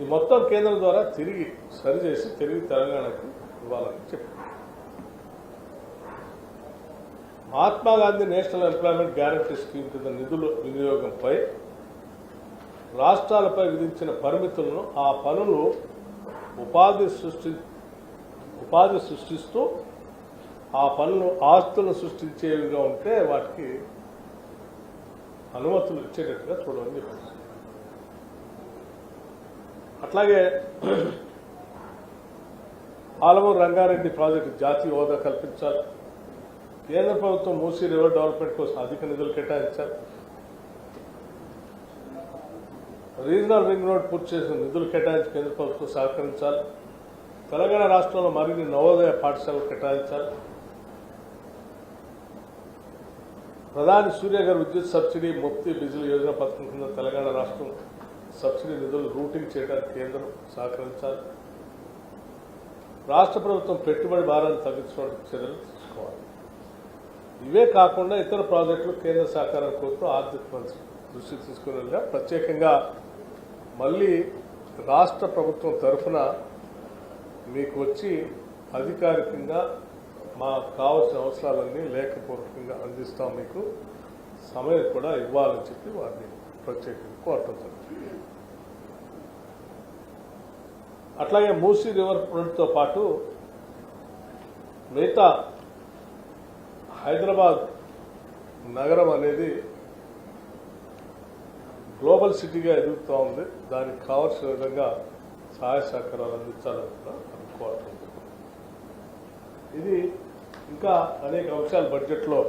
ఈ మొత్తం కేంద్రం ద్వారా తిరిగి సరిచేసి తిరిగి తెలంగాణకు ఇవ్వాలని చెప్పారు. Mahatma Gandhi national employment guarantee scheme కింద నిధుల వినియోగంపై రాష్ట్రాలపై విధించిన పరిమితులను ఆ పనులు ఉపాధి సృష్టి ఉపాధి సృష్టిస్తూ ఆ పనులు ఆస్తులను సృష్టించేవిగా ఉంటే వాటికి అనుమతులు ఇచ్చేటట్టుగా చూడమని చెప్పారు. అట్లాగే ఆలమూరు రంగారెడ్డి ప్రాజెక్టు జాతీయ హోదా కల్పించాలి. కేంద్ర ప్రభుత్వం మూసీ రివర్ డెవలప్మెంట్ కోసం అధిక నిధులు కేటాయించాలి. రీజనల్ రింగ్ రోడ్ పూర్తి చేసిన నిధులు కేటాయించి కేంద్ర ప్రభుత్వం సహకరించాలి. తెలంగాణ రాష్ట్రంలో మరిన్ని నవోదయ పాఠశాలలు కేటాయించాలి. ప్రధాని సూర్య గారి విద్యుత్ సబ్సిడీ ముక్తి బిజిల్ యోజన పథకం కింద తెలంగాణ రాష్ట్రం సబ్సిడీ నిధులు రూటింగ్ చేయడానికి కేంద్రం సహకరించాలి. రాష్ట్ర ప్రభుత్వం పెట్టుబడి భారాన్ని తగ్గించడానికి చర్యలు తీసుకోవాలి. ఇవే కాకుండా ఇతర ప్రాజెక్టులు కేంద్ర సహకారం కోరుతూ ఆర్థిక మంత్రి దృష్టి తీసుకునేలా ప్రత్యేకంగా మళ్ళీ రాష్ట్ర ప్రభుత్వం తరఫున మీకు వచ్చి అధికారికంగా మాకు కావాల్సిన అవసరాలన్నీ లేఖపూర్వకంగా అందిస్తాం మీకు. సమయం కూడా ఇవ్వాలని చెప్పి వారిని ప్రత్యేకంగా కోరటం జరుగుతుంది అట్లాగే మూసీ రివర్ ఫ్రంట్తో పాటు మిగతా హైదరాబాద్ నగరం అనేది గ్లోబల్ సిటీగా ఎదుగుతూ ఉంది. దానికి కావాల్సిన విధంగా సహాయ సహకారాలు అందించాలని కూడా అనుకోవటం ఇది ఇంకా అనేక అంశాలు బడ్జెట్లో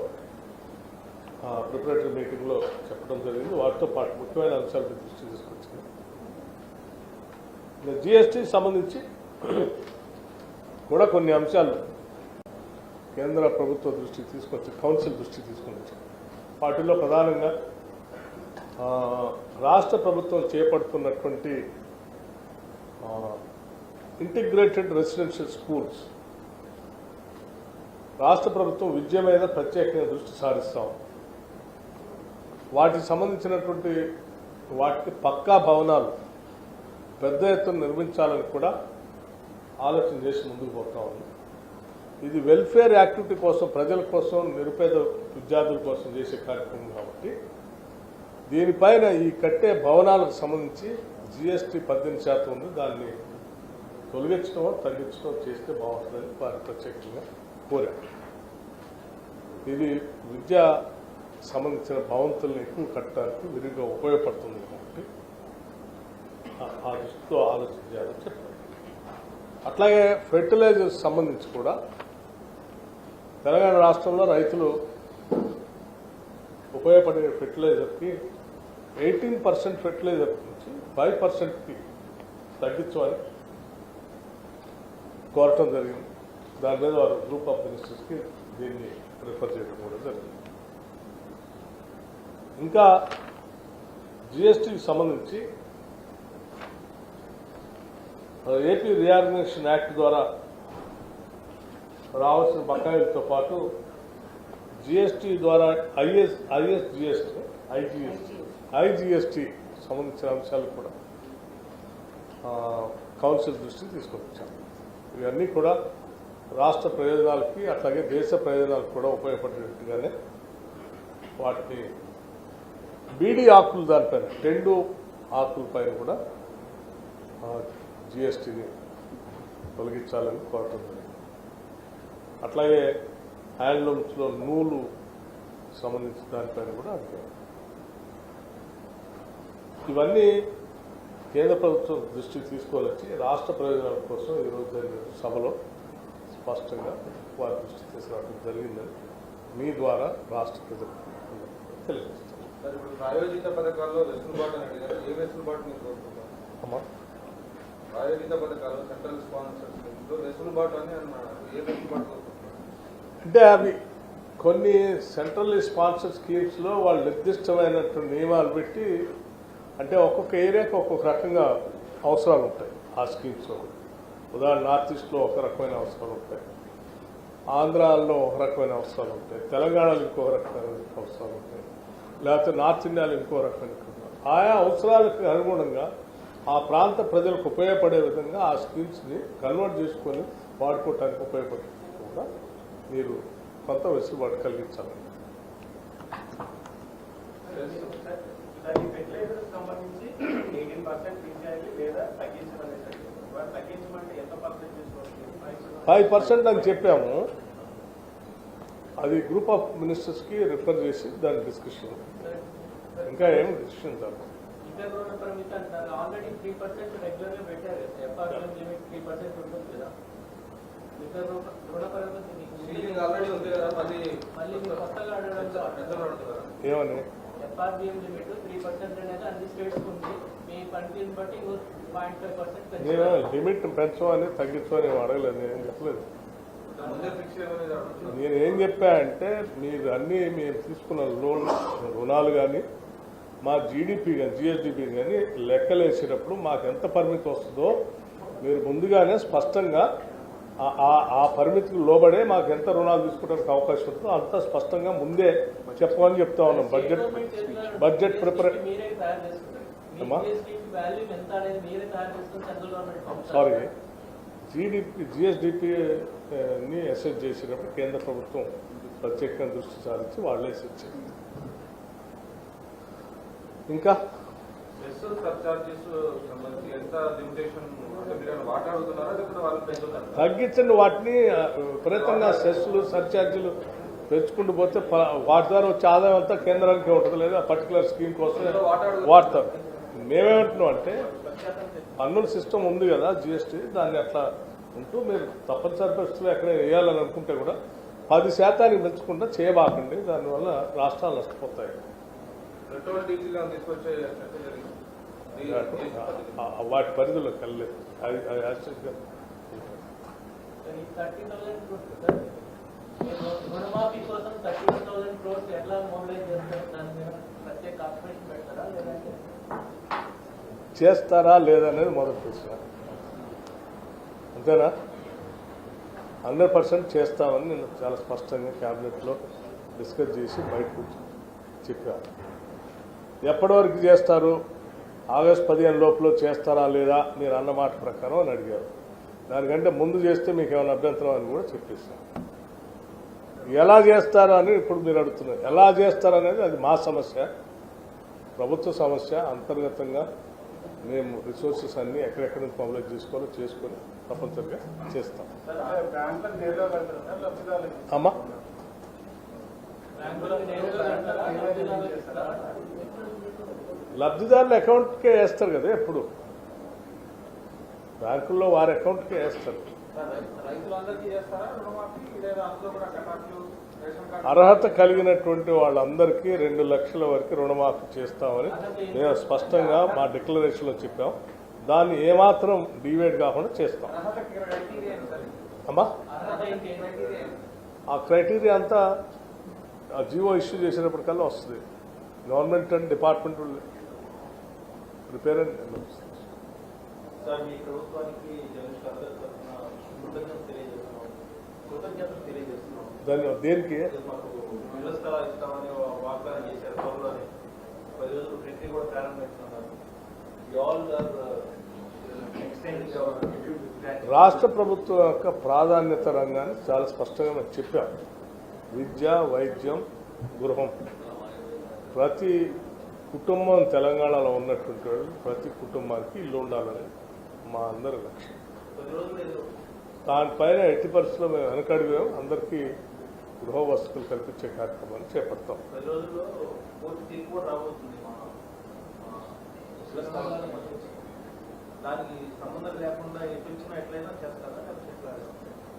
ప్రిపరేటరీ మీటింగ్లో చెప్పడం జరిగింది. వాటితో పాటు ముఖ్యమైన అంశాలను దృష్టి తీసుకొచ్చింది. జిఎస్టీ సంబంధించి కూడా కొన్ని అంశాలు కేంద్ర ప్రభుత్వ దృష్టికి తీసుకొచ్చి కౌన్సిల్ దృష్టికి తీసుకొని వచ్చారు వాటిల్లో ప్రధానంగా రాష్ట్ర ప్రభుత్వం చేపడుతున్నటువంటి ఇంటిగ్రేటెడ్ రెసిడెన్షియల్ స్కూల్స్ రాష్ట్ర ప్రభుత్వం విద్య మీద ప్రత్యేకంగా దృష్టి సారిస్తాం. వాటికి సంబంధించినటువంటి వాటికి పక్కా భవనాలు పెద్ద ఎత్తున నిర్మించాలని కూడా ఆలోచన చేసి ముందుకు పోతా ఉంది. ఇది వెల్ఫేర్ యాక్టివిటీ కోసం ప్రజల కోసం నిరుపేద విద్యార్థుల కోసం చేసే కార్యక్రమం కాబట్టి దీనిపైన ఈ కట్టే భవనాలకు సంబంధించి జిఎస్టీ పద్దెనిమిది శాతం ఉంది. దాన్ని తొలగించడం తగ్గించడం చేస్తే బాగుంటుందని వారు ప్రత్యేకంగా కోరారు. ఇది విద్యా సంబంధించిన భవంతుల్ని ఎక్కువ కట్టడానికి విరిగ్గా ఉపయోగపడుతుంది. ఆ- ఆ దృష్టితో ఆలోచన చేయాలని చెప్పారు అట్లాగే ఫెర్టిలైజర్స్ సంబంధించి కూడా తెలంగాణ రాష్ట్రంలో రైతులు ఉపయోగపడే ఫెర్టిలైజర్కి ఎయిటీన్ పర్సెంట్ ఫెర్టిలైజర్ నుంచి ఫైవ్ పర్సెంట్కి తగ్గించమని కోరటం జరిగింది. దాని మీద వారు గ్రూప్ ఆఫ్ మినిస్టర్స్కి దీన్ని రిఫర్ చేయడం కూడా జరిగింది. ఇంకా జిఎస్టీకి సంబంధించి ఏపీ రియార్గనైజేషన్ యాక్ట్ ద్వారా రావాల్సిన బకాయిలతో పాటు జిఎస్టీ ద్వారా IS IS GST IGST IGST సంబంధించిన అంశాలు కూడా కౌన్సిల్ దృష్టికి తీసుకొచ్చాం. ఇవన్నీ కూడా రాష్ట్ర ప్రయోజనాలకి అట్లాగే దేశ ప్రయోజనాలకు కూడా ఉపయోగపడేట్టుగానే వాటిని బీడీ ఆకులు దానిపైన టెండు ఆకుల పైన కూడా జిఎస్టీని తొలగించాలని కోరటం జరిగింది అట్లాగే హ్యాండ్లూమ్స్లో నూలు సంబంధించిన దానిపైన కూడా అడిగారు ఇవన్నీ కేంద్ర ప్రభుత్వం దృష్టికి తీసుకొని వచ్చి రాష్ట్ర ప్రయోజనాల కోసం ఈరోజు జరిగిన సభలో స్పష్టంగా వారి దృష్టికి తీసుకురావడం జరిగిందని మీ ద్వారా రాష్ట్ర ప్రజలకు తెలియజేస్తాం సార్ ఇప్పుడు ప్రాయోజిత పథకాల్లో వెసులుబాటు అని అడిగారు ఏ వెసులుబాటు పథకాలు సెంట్రల్ స్పాన్సర్ వెసులుబాటు అని ఏ వెసులుబాటు అంటే అవి కొన్ని సెంట్రల్ స్పాన్సర్ స్కీమ్స్లో వాళ్ళు నిర్దిష్టమైనటువంటి నియమాలు పెట్టి అంటే ఒక్కొక్క ఏరియాకి ఒక్కొక్క రకంగా అవసరాలు ఉంటాయి ఆ స్కీమ్స్లో ఉదాహరణ నార్త్ ఈస్ట్లో ఒక రకమైన అవసరాలు ఉంటాయి. ఆంధ్రాలో ఒక రకమైన అవసరాలు ఉంటాయి. తెలంగాణలో ఇంకో రకమైన అవసరాలు ఉంటాయి. లేకపోతే నార్త్ ఇండియాలో ఇంకో రకమైన ఆయా అవసరాలకు అనుగుణంగా ఆ ప్రాంత ప్రజలకు ఉపయోగపడే విధంగా ఆ స్కీమ్స్ని కన్వర్ట్ చేసుకొని వాడుకోవటానికి ఉపయోగపడే కూడా మీరు కొంత వెసులుబాటు కలిగించాలి. ఫైవ్ పర్సెంట్ అని చెప్పాము. అది గ్రూప్ ఆఫ్ మినిస్టర్స్కి రిఫర్ చేసి దాని డిస్కషన్. ఇంకా ఏం డిసిషన్ జరగదు. పరిమితి అంటారు. ఆల్రెడీ త్రీ పర్సెంట్ రెగ్యులర్గా పెట్టారు ఎఫ్ఆర్ఎం లిమిట్ త్రీ పర్సెంట్ ఉంటుంది కదా. పరిమితి ఆల్రెడీ ఉంది కదా మళ్ళీ మళ్ళీ మీరు కొత్తగా అడగడం పెద్దలు అడుగుతారా. ఏమని? ఎఫ్ఆర్బిఎం లిమిట్ త్రీ పర్సెంట్ అనేది అన్ని స్టేట్స్ ఉంది. మీ పనితీరుని బట్టి పాయింట్ ఫైవ్ పర్సెంట్ నేను లిమిట్ పెంచమని తగ్గించమని ఏం అడగలేదు నేను చెప్పలేదు. నేను ఏం చెప్పా అంటే మీరు అన్నీ మేము తీసుకున్న లోన్ రుణాలు కానీ మా జీడిపి కానీ జిఎస్డిపి కానీ లెక్కలేసేటప్పుడు మాకు ఎంత పరిమితి వస్తుందో మీరు ముందుగానే స్పష్టంగా ఆ- పరిమితికి లోబడే మాకు ఎంత రుణాలు తీసుకోవడానికి అవకాశం ఉంటుందో అంత స్పష్టంగా ముందే చెప్పమని చెప్తా ఉన్నాం. బడ్జెట్ బడ్జెట్ ప్రిపరే మీరే తయారు చేసుకుంటారు. అమ్మా? వాల్యూ ఎంత అనేది మీరే తయారు చేసుకుని సెంట్రల్ గవర్నమెంట్ సారీ జీడిపి జిఎస్డిపిని అసెస్ చేసేటప్పుడు కేంద్ర ప్రభుత్వం ప్రత్యేకంగా దృష్టి సారించి వాళ్ళే అసెస్ చేయాలి ఇంకా సెస్ సర్చార్జెస్ సంబంధించి ఎంత లిమిటేషన్ అంటే మీరు ఏమైనా వాటర్ అడుగుతున్నారా లేకపోతే వాళ్ళు పెంచుతున్నారా తగ్గించండి వాటిని. ఆ, విపరీతంగా సెస్లు సర్ఛార్జీలు పెంచుకుంటూ పోతే వాటి ద్వారా వచ్చే ఆదాయం అంతా కేంద్రానికి ఉంటుంది లేదా. పర్టికులర్ స్కీమ్ కోసం వాడతారు. మేమేమంటున్నాం అంటే పన్నుల సిస్టమ్ ఉంది కదా జిఎస్టీ దాన్ని అట్లా ఉంటూ మీరు తప్పనిసరి పరిస్థితుల్లో ఎక్కడ వేయాలని అనుకుంటే కూడా పది శాతానికి పెంచకుండా చేయబాకండి. దానివల్ల రాష్ట్రాలు నష్టపోతాయి. వాటి పరిధిలోకి వెళ్ళలేదు అది అది యాక్చువల్గా థర్టీ థౌసండ్ రుణమాఫీ కోసం థర్టీ థౌసండ్ క్రోర్స్ ఎట్లా మొబిలైజ్ చేస్తారు? దాని మీద ప్రత్యేక కార్పొరేషన్ పెడతారా లేదంటే? చేస్తారా లేదనేది మొదటి ప్రశ్న. అంతేనా? హండ్రెడ్ పర్సెంట్ చేస్తామని నేను చాలా స్పష్టంగా క్యాబినెట్లో డిస్కస్ చేసి బయటకు చెప్పాను. ఎప్పటి వరకు చేస్తారు? ఆగస్ట్ పదిహేను లోపల చేస్తారా లేదా? మీరు అన్న మాట ప్రకారం అని అడిగారు. దానికంటే ముందు చేస్తే మీకు ఏమైనా అభ్యంతరం అని కూడా చెప్పేశాను ఎలా చేస్తారు అని ఇప్పుడు మీరు అడుగుతున్నారు. ఎలా చేస్తారు అనేది అది మా సమస్య. ప్రభుత్వ సమస్య. అంతర్గతంగా మేము రిసోర్సెస్ అన్ని ఎక్కడెక్కడ నుంచి పబ్లిక్ చేసుకోవాలో చేసుకొని తప్పనిసరిగా చేస్తాం. అమ్మా? లబ్ధిదారుల అకౌంట్కే వేస్తారు కదా ఎప్పుడు? బ్యాంకుల్లో వారి అకౌంట్కే వేస్తారు. అర్హత కలిగినటువంటి వాళ్ళందరికీ రెండు లక్షల వరకు రుణమాఫీ చేస్తామని మేము స్పష్టంగా మా డిక్లరేషన్లో చెప్పాం. దాన్ని ఏమాత్రం డివైడ్ కాకుండా చేస్తాం. అమ్మా? ఆ క్రైటీరియా అంతా ఆ జీవో ఇష్యూ చేసేటప్పటికల్లా వస్తుంది. Government and department prepare and sir మీ ప్రభుత్వానికి జగదీష్ గారి తరఫున కృతజ్ఞతలు తెలియజేస్తున్నాం. కృతజ్ఞతలు తెలియజేస్తున్నాం. ధన్యవాదాలు దేనికి? ఎక్స్టెండ్ రాష్ట్ర ప్రభుత్వం యొక్క ప్రాధాన్యత రంగాన్ని చాలా స్పష్టంగా మేము చెప్పాం విద్య వైద్యం గృహం. ప్రతి కుటుంబం తెలంగాణలో ఉన్నటువంటి వాళ్ళు ప్రతి కుటుంబానికి ఇల్లు ఉండాలని మా అందరి లక్ష్యం. దానిపైన ఎట్టి పరిస్థితుల్లో మేము వెనకడిగాం. అందరికీ గృహ వసతులు కల్పించే కార్యక్రమాన్ని చేపడతాం.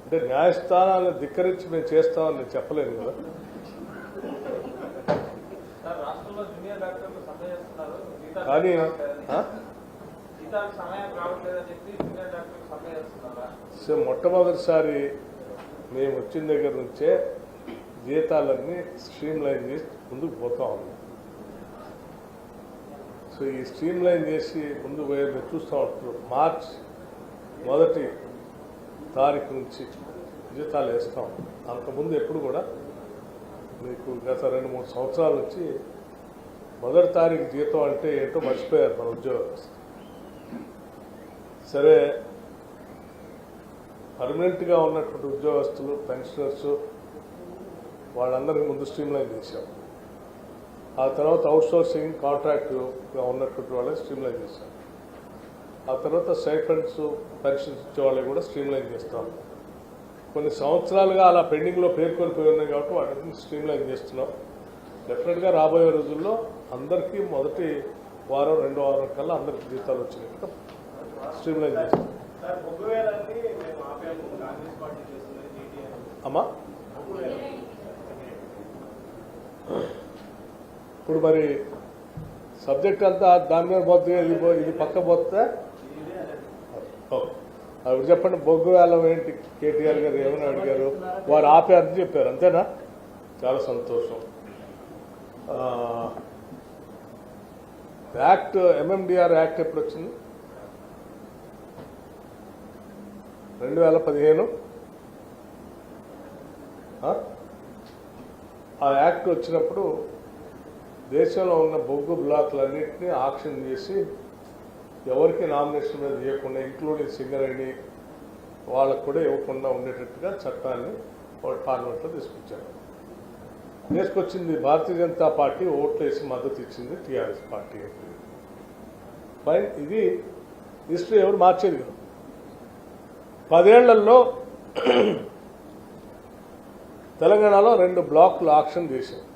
అంటే న్యాయస్థానాలను ధిక్కరించి మేము చేస్తామని నేను చెప్పలేను కదా సార్ రాష్ట్రంలో జూనియర్ డాక్టర్లు సమ్మె చేస్తున్నారు జీతాలు కానీ రావట్లేదని. ఆ? జీతాలకు సమయం రావట్లేదని చెప్పి జూనియర్ డాక్టర్లు సమ్మె కానీ సో మొట్టమొదటిసారి మేము వచ్చిన దగ్గర నుంచే జీతాలన్నీ స్ట్రీమ్ లైన్ చేసి ముందుకు పోతా ఉన్నాం. సో ఈ స్ట్రీమ్ లైన్ చేసి ముందుకు పోయే మీరు చూస్తూ ఉంటున్నారు మార్చ్ మొదటి తారీఖు నుంచి జీతాలు వేస్తాం అంతకుముందు ఎప్పుడు కూడా మీకు గత రెండు మూడు సంవత్సరాల నుంచి మొదటి తారీఖు జీతం అంటే ఏంటో మర్చిపోయారు మన ఉద్యోగ. సరే పర్మనెంట్గా ఉన్నటువంటి ఉద్యోగస్తులు పెన్షనర్స్ వాళ్ళందరికీ ముందు స్ట్రీమ్లైన్ చేశాం. ఆ తర్వాత అవుట్ సోర్సింగ్ కాంట్రాక్ట్గా ఉన్నటువంటి వాళ్ళని స్ట్రీమ్లైన్ చేశాం. ఆ తర్వాత స్టైఫండ్స్ పెన్షన్స్ ఇచ్చేవాళ్ళని కూడా స్ట్రీమ్లైన్ చేస్తాం. కొన్ని సంవత్సరాలుగా అలా పెండింగ్లో పేర్కొని పోయి ఉన్నాయి కాబట్టి వాటిని స్ట్రీమ్లైన్ చేస్తున్నాం. డెఫినెట్గా రాబోయే రోజుల్లో అందరికీ మొదటి వారం రెండో వారం కల్లా అందరికీ జీతాలు వచ్చినట్టుగా స్ట్రీమ్లైన్ చేస్తాం అమ్మా? ఇప్పుడు మరి సబ్జెక్ట్ అంతా దాని మీద పోతే ఇది ఇది పక్క పోతే. అప్పుడు చెప్పండి. బొగ్గు వేలం ఏంటి? కేటీఆర్ గారు ఏమని అడిగారు? వారు ఆపారని చెప్పారు. అంతేనా? చాలా సంతోషం. యాక్ట్ ఎంఎండిఆర్ యాక్ట్ ఎప్పుడు వచ్చింది? రెండు వేల పదిహేను. ఆ? యాక్ట్ వచ్చినప్పుడు దేశంలో ఉన్న బొగ్గు బ్లాక్లన్నింటినీ ఆక్షన్ చేసి ఎవరికి నామినేషన్ మీద ఇవ్వకుండా ఇంక్లూడింగ్ సింగరేణి వాళ్ళకు కూడా ఇవ్వకుండా ఉండేటట్టుగా చట్టాన్ని వాళ్ళు పార్లమెంట్లో తీసుకొచ్చారు. తీసుకొచ్చింది భారతీయ జనతా పార్టీ ఓట్లు వేసి మద్దతు ఇచ్చింది టీఆర్ఎస్ పార్టీ. మరి ఇది హిస్టరీ ఎవరు మార్చేది కాదు. పదేళ్ళలో తెలంగాణలో రెండు బ్లాక్లు ఆక్షన్ చేశారు.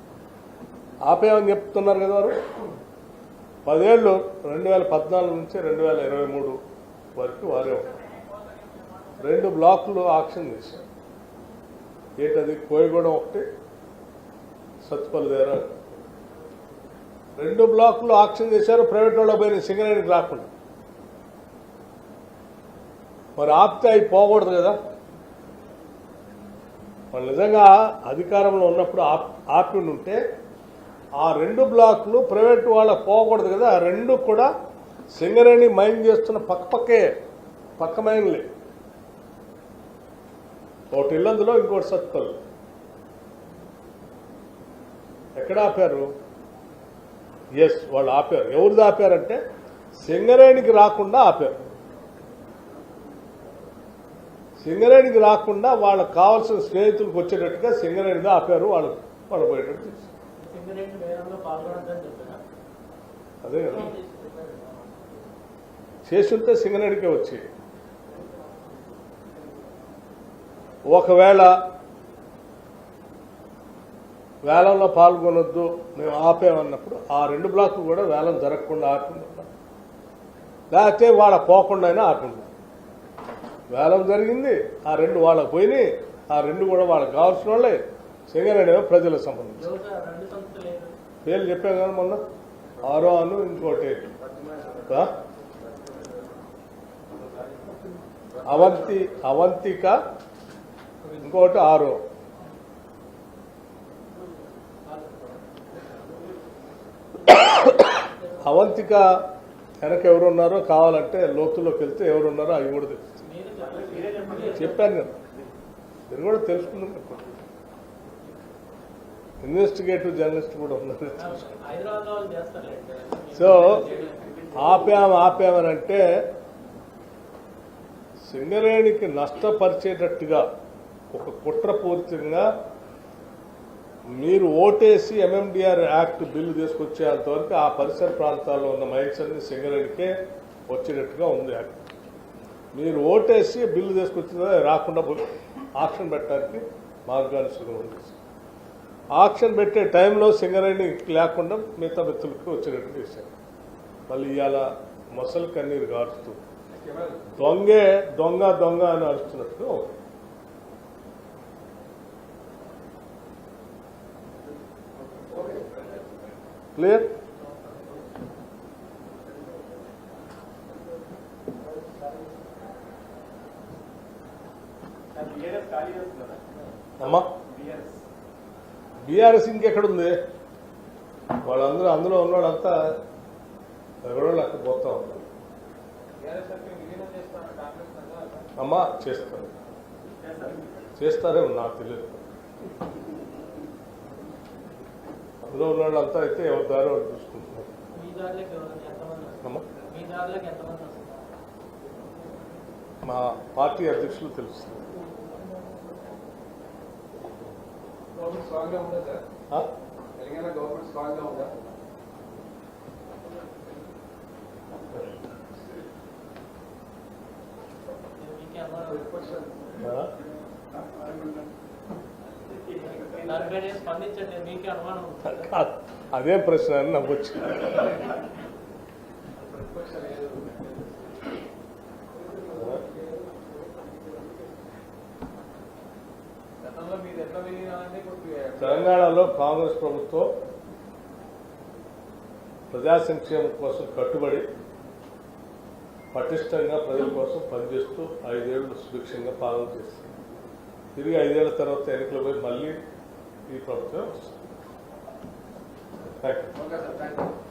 ఆపేమని చెప్తున్నారు కదా వారు. పదేళ్ళు రెండు వేల పద్నాలుగు నుంచి రెండు వేల ఇరవై మూడు వరకు వారే ఉన్నారు. రెండు బ్లాకులు ఆక్షన్ చేశారు. ఏంటది? కోయగూడెం ఒకటి సత్పల్ దగ్గర రెండు బ్లాకులు ఆక్షన్ చేశారు ప్రైవేట్ వాళ్ళ పోయిన సింగరేణికి రాకుండా. మరి ఆపితే అవి పోకూడదు కదా? వాళ్ళు నిజంగా అధికారంలో ఉన్నప్పుడు ఆప్ ఆపి ఉంటే ఆ రెండు బ్లాకులు ప్రైవేట్ వాళ్ళకి పోకూడదు కదా? ఆ రెండు కూడా సింగరేణి మైన్ చేస్తున్న పక్క పక్కే పక్క మైన్లే. ఒకటి ఇల్లందులో ఇంకోటి సత్తుపల్లి ఎక్కడ ఆపారు? ఎస్ వాళ్ళు ఆపారు. ఎవరిది ఆపారంటే సింగరేణికి రాకుండా ఆపారు. సింగరేణికి రాకుండా వాళ్ళకి కావాల్సిన స్నేహితులకు వచ్చేటట్టుగా సింగరేణిగా ఆపారు వాళ్ళు వాళ్ళు పోయేటట్టు అదే కదా. చేసి ఉంటే సింగరేణికే వచ్చి ఒకవేళ వేలంలో పాల్గొనొద్దు మేము ఆపేమన్నప్పుడు ఆ రెండు బ్లాక్లు కూడా వేలం జరగకుండా ఆకుండా లేకపోతే వాళ్ళ పోకుండా అయినా ఆకుండా వేలం జరిగింది ఆ రెండు వాళ్ళకు పోయినాయి ఆ రెండు కూడా వాళ్ళకి కావాల్సిన వాళ్ళే. సింగరేణి ప్రజలకు సంబంధించి. పేర్లు చెప్పాను కదా మొన్న? ఆరో అను ఇంకోటి అవంతి అవంతిక ఇంకోటి ఆరో. అవంతిక వెనక ఎవరున్నారో కావాలంటే లోతుల్లోకి వెళ్తే ఎవరున్నారో అవి కూడా తెలుస్తుంది చెప్పాను నేను మీరు కూడా తెలుసుకున్నాం ఇన్వెస్టిగేటివ్ జర్నలిస్ట్ కూడా ఉన్నారు హైదరాబాద్లో వాళ్ళు చేస్తారు సో ఆపాం సింగరేణికి నష్టపరిచేటట్టుగా ఒక కుట్రపూరితంగా మీరు ఓటేసి ఎంఎండిఆర్ యాక్ట్ బిల్లు తీసుకొచ్చేంత వరకు ఆ పరిసర ప్రాంతాల్లో ఉన్న మైన్స్ అన్ని సింగరేణికే వచ్చేటట్టుగా ఉంది యాక్ట్ మీరు ఓటేసి బిల్లు తీసుకొచ్చిన రాకుండా ఆక్షన్ పెట్టడానికి మార్గాలు సుగమం చేశారు ఆక్షన్ పెట్టే టైంలో సింగరేణి లేకుండా మిగతా వ్యక్తులకు వచ్చేటట్టు చేశారు. మళ్ళీ ఇవాళ మొసలు కన్నీరు గారుస్తూ దొంగే దొంగ దొంగ అని అరుస్తున్నట్టుగా క్లియర్ అమ్మా. బీఆర్ఎస్ ఇంకెక్కడుంది? వాళ్ళందరూ అందులో ఉన్నవాళ్ళంతా ఎవరో అక్కడ పోతా ఉన్నారు. అమ్మా చేస్తారు చేస్తారే నాకు తెలియదు. అందులో ఉన్న వాళ్ళంతా అయితే ఎవరి దారి వాళ్ళు చూసుకుంటున్నారు. మీ పార్టీ అధ్యక్షులు తెలుస్తుంది గవర్నమెంట్ కాదు. అదే ప్రశ్న అని నాకు వచ్చింది తెలంగాణలో కాంగ్రెస్ ప్రభుత్వం ప్రజా సంక్షేమం కోసం కట్టుబడి పటిష్టంగా ప్రజల కోసం పనిచేస్తూ ఐదేళ్ళు సుభిక్షంగా పాలన చేస్తుంది తిరిగి ఐదేళ్ళ తర్వాత ఎన్నికలు పోయి మళ్ళీ ఈ ప్రభుత్వం వస్తుంది థ్యాంక్